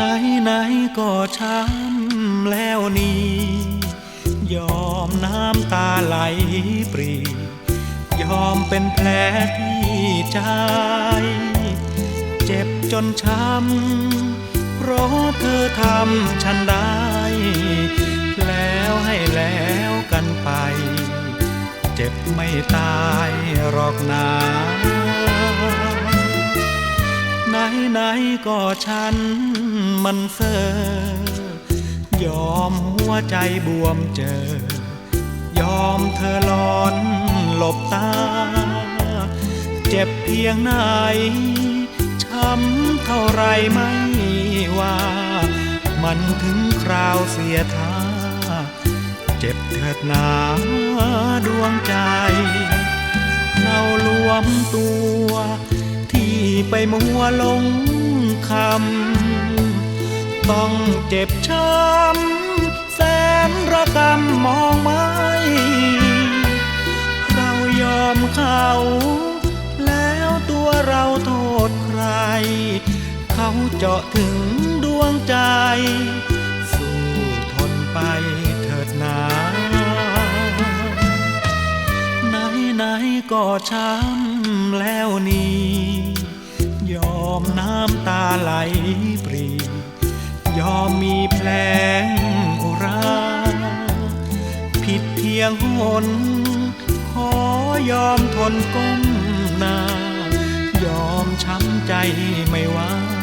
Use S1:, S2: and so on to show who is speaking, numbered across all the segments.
S1: ไหนไหนๆก็ช้ำแล้วนี่ ยอมน้ำตาไหลปรี ยอมเป็นแผลที่ใจ เจ็บจนช้ำ เพราะเธอทำฉันได้ แล้วให้แล้วกันไป เจ็บไม่ตายหรอกนา ไหนก็ฉันมันเซอยอมหัวใจบวมเจอ ยอมเธอหลอนหลบตา เจ็บเพียงไหนช้ำเท่าไรไม่ว่า มันถึงคราวเสียท่า เจ็บเถิดหนาดวงใจเรารวมตัว ไปมัวลงคำ ต้องเจ็บช้ำแสนระกำมองไม่เรายอมเขาแล้วตัวเราโทษใคร เขาเจาะถึงดวงใจ สู้ทนไปเถิดนาไหนไหนๆก็ช้ำแล้วนี่ ยอมน้ำตาไหลปรี ยอมมีแผลงอุรา ผิดเพียงหนขอยอมทนก้มหน้ายอมช้ำใจไม่ว่า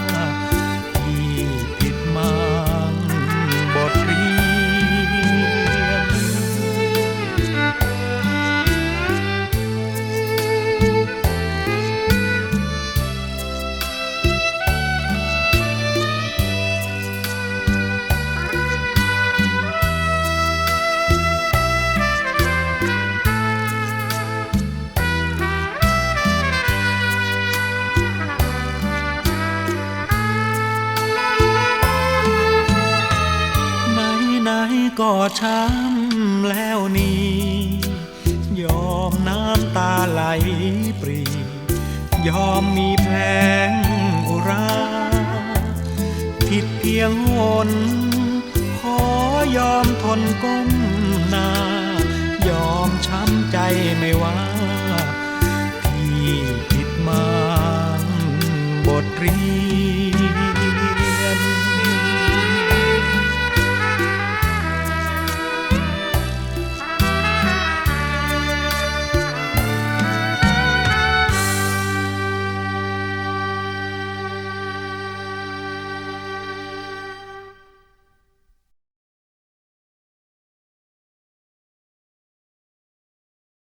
S1: ก็ช้ำแล้วนี้ยอมน้ำตาไหลปรี ยอมมีแผลงอุรา ผิดเพียงหนขอยอมทนก้ม